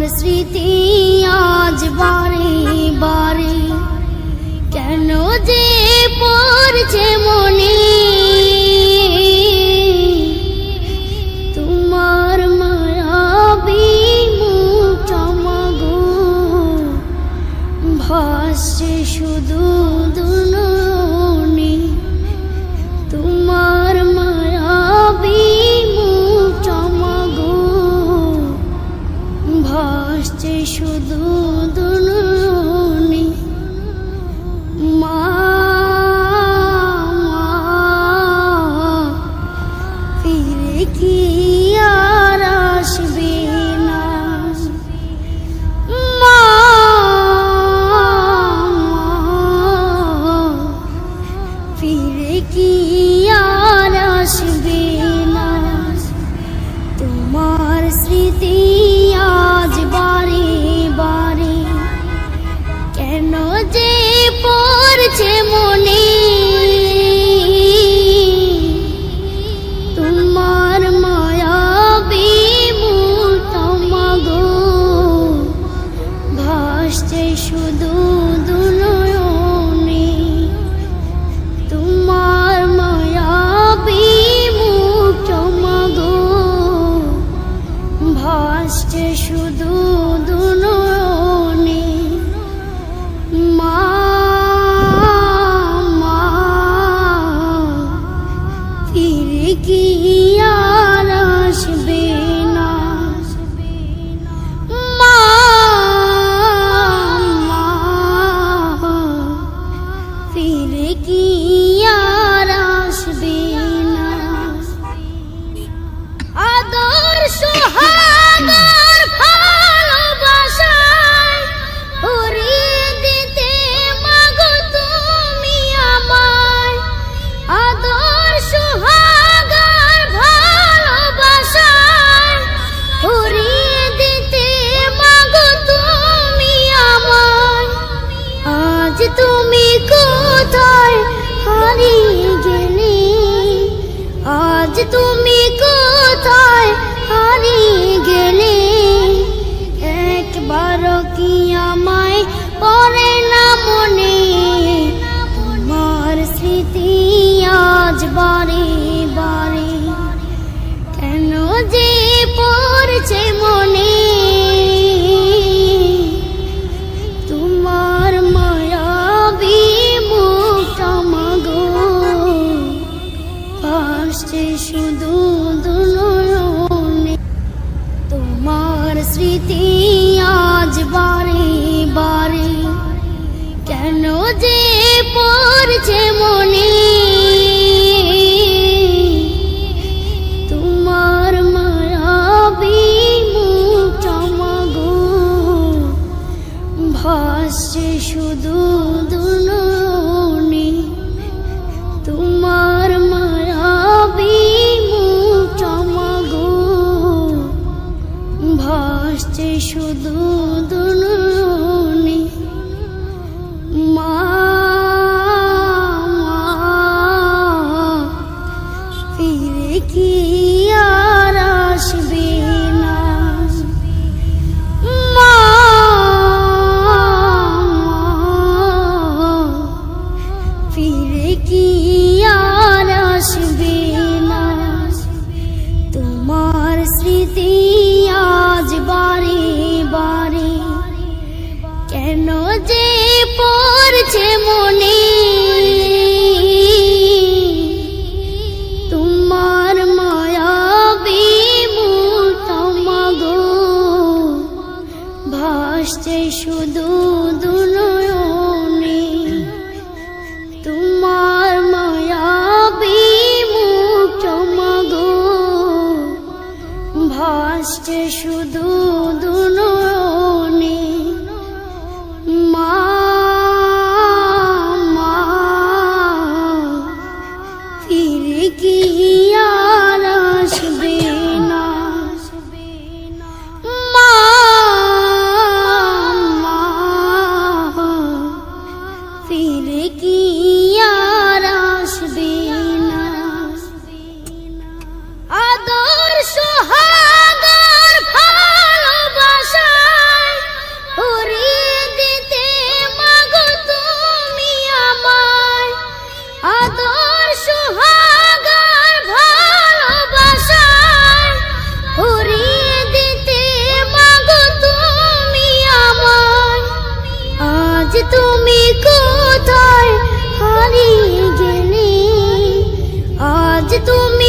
তোমার স্মৃতি আজ বারে বারে। কেন যে পড়ছে মনে? তোমার শুধু ভাসছে শুধু দুনয়নে। তোমার মায়াবী মুতমাগো ভাসছে শুধু দুনয়নে। মা মা ফিরে কি আজ কেন যে মনে? তোমার মায়াবী মুখ চমগো ভাসছে শুধু দুনয়নে তোমার মায়াবী মুখ চমগো ভাসছে শুধু মা, ফিরে কি মা ফিরে তোমার স্মৃতি আজ বারে বারে কেন যে পড়ছে মনে। তোমার মায়াবী মুতমাগো ভাসছে শুধু তোমার ভাসছে শুধু কোথায় হারিয়ে গেলে? আজ তুমি